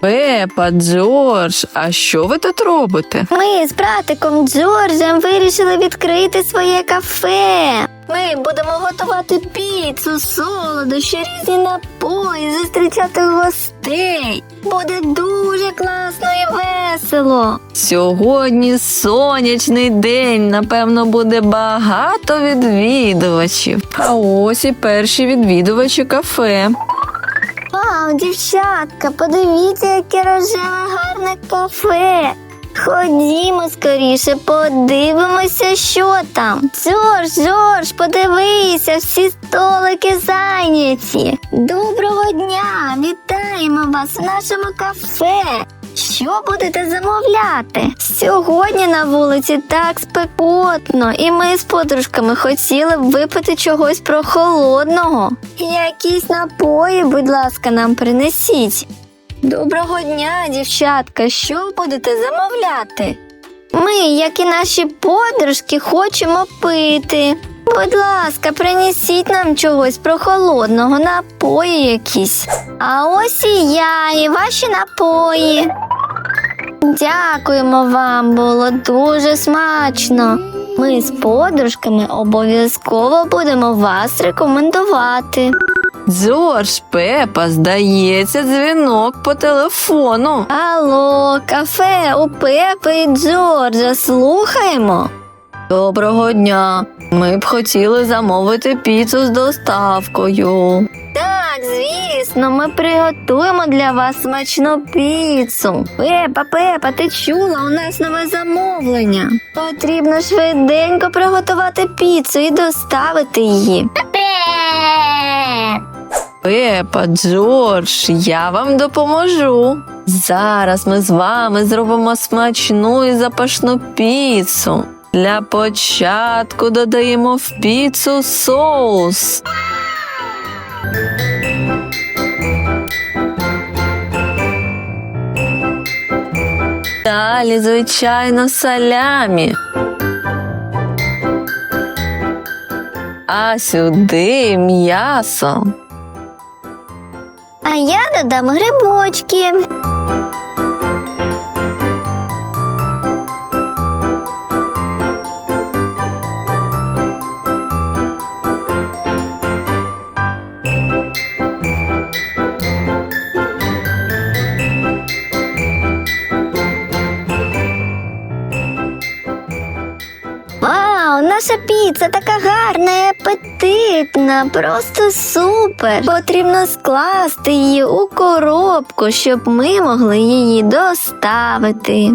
Пепа, Джордж, а що ви тут робите? Ми з братиком Джорджем вирішили відкрити своє кафе. Ми будемо готувати піцу, солодощі, різні напої, зустрічати гостей. Буде дуже класно і весело. Сьогодні сонячний день, напевно, буде багато відвідувачів. А ось і перші відвідувачі кафе. Вау, дівчатка, подивіться, яке рожеве гарне кафе. Ходімо скоріше, подивимося, що там. Джордж, Джордж, подивися, всі столики зайняті. Доброго дня! Вітаємо вас в нашому кафе. Що будете замовляти? Сьогодні на вулиці так спекотно, і ми з подружками хотіли б випити чогось прохолодного. Якісь напої, будь ласка, нам принесіть. Доброго дня, дівчатка. Що будете замовляти? Ми, як і наші подружки, хочемо пити. Будь ласка, принесіть нам чогось прохолодного, напої якісь. А ось і я, і ваші напої. Дякуємо вам, було дуже смачно. Ми з подружками обов'язково будемо вас рекомендувати. Джордж, Пепа, здається, дзвінок по телефону. Алло, кафе у Пепи і Джорджа слухаємо. Доброго дня. Ми б хотіли замовити піцу з доставкою. Так, звісно, ми приготуємо для вас смачну піцу. Пепа, Пепа, ти чула, у нас нове замовлення. Потрібно швиденько приготувати піцу і доставити її. Пепа, Джордж, я вам допоможу. Зараз ми з вами зробимо смачну і запашну піцу. Для початку додаємо в піцу соус. Далі, звичайно, салямі. А сюди м'ясо. А я додам грибочки. Вау, наша піца така гарна і апетитна, просто супер. Потрібно скласти її у коробку, щоб ми могли її доставити.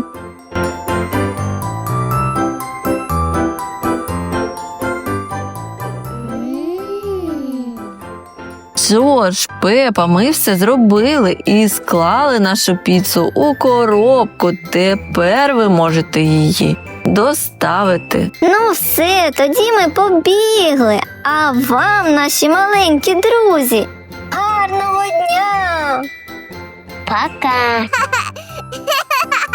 Джордж, Пепа, ми все зробили і склали нашу піцу у коробку. Тепер ви можете її доставити. Ну, все, тоді ми побігли. А вам, наші маленькі друзі, гарного дня! Пока!